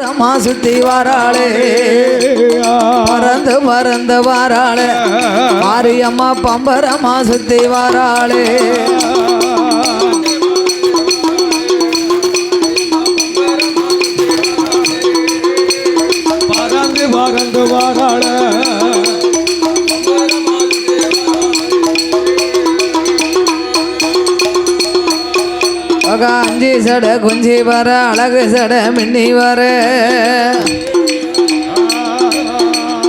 பரமா சுத்தி வாராளே. பறந்து பறந்து வாராளே. மாரியம்மா பம்பரமா சுத்தி வாராளே. காஞ்சி சட குஞ்சி வர அழகு சட மின்னி வர.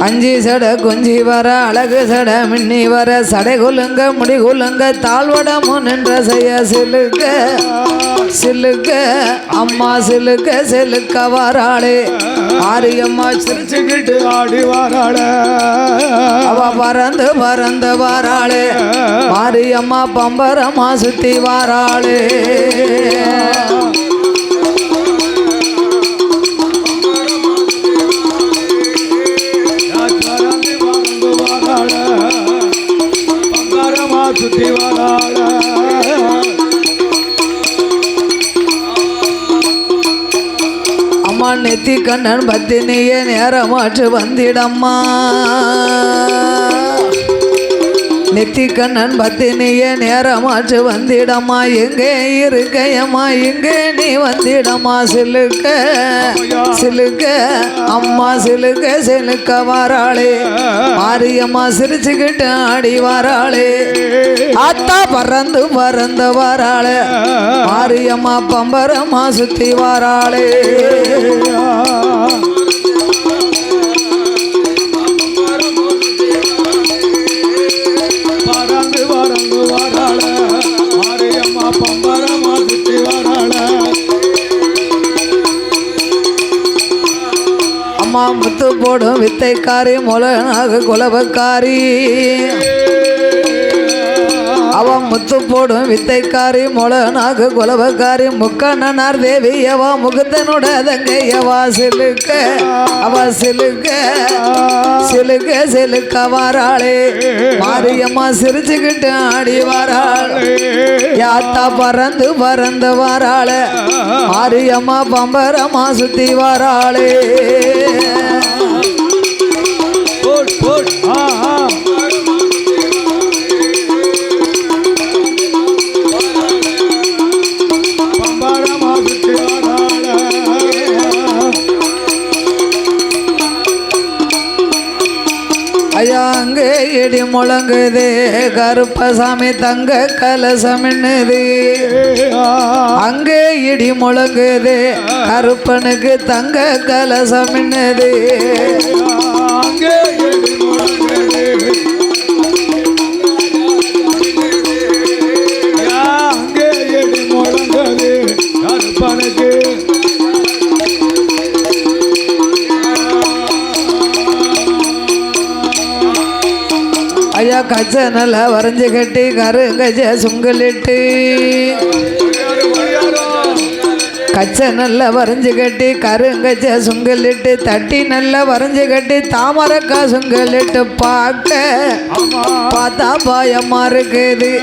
அஞ்சி சட குஞ்சி வர அழகு சட மின்னி வர. சடை குலுங்க முடி குலுங்க தாழ்வடமும் நின்ற செய்ய சிலுக்க சிலுக்க அம்மா சிலுக்க சிலுக்க வாராளே. சிரிச்சு சிரிச்சுக்கிட்டு ஆடி வாராள. அவ பறந்து பறந்து வாராளே. மாரியம்மா பம்பரமா சுத்தி வாராளே. சுத்தி வாராள. அம்மா நெத்தி கண்ணன் பத்தினியே நேரமாற்று வந்திடம்மா. நெத்தி கண்ணன் பத்தினியே நேரமாச்சு வந்திடமா. எங்கே இருக்கையம்மா? இங்கே நீ வந்திடமா. சிலுக்க சிலுக்க அம்மா சிலுக்க சிலுக்க வாராளே. மாரியம்மா சிரிச்சுக்கிட்டு ஆடி வாராளே. ஆத்தா பறந்து பறந்து வாராளே. மாரியம்மா பம்பரமா சுத்தி வாராளே. போடும் வித்தைக்காரி முலனாக குலபக்காரி. அவ முத்து போடும் வித்தைக்காரி முலனாக குலபக்காரி. முக்கண்ணனார் தேவியவா முகுந்தனோட தங்கையவா சிலுக்க அவ சிலுக்க சிலுக்க சிலுக்க வாராளே மாரியம்மா சிரிச்சுக்கிட்டு ஆடி வாராள் யாத்தா பறந்து பறந்து வாராளே. மாரியம்மா பம்பரமா சுத்தி வாராளே ஐயா இடி முழங்குது கருப்பசாமி தங்க கலசமின்னுது. அங்கே இடி முழங்குது கருப்பனுக்கு தங்க கலசமின்னுது. அங்கே ஐயா கச்சை நல்லா வரைஞ்சு கட்டி கருங்கஜ சுங்கலிட்டு. கச்சை நல்லா வரைஞ்சு கட்டி கருங்கச்ச சுங்கலிட்டு தட்டி நல்லா வரைஞ்சு கட்டி தாமரக்கா சுங்கலிட்டு பார்க்க. பார்த்தா பயமா இருக்குது.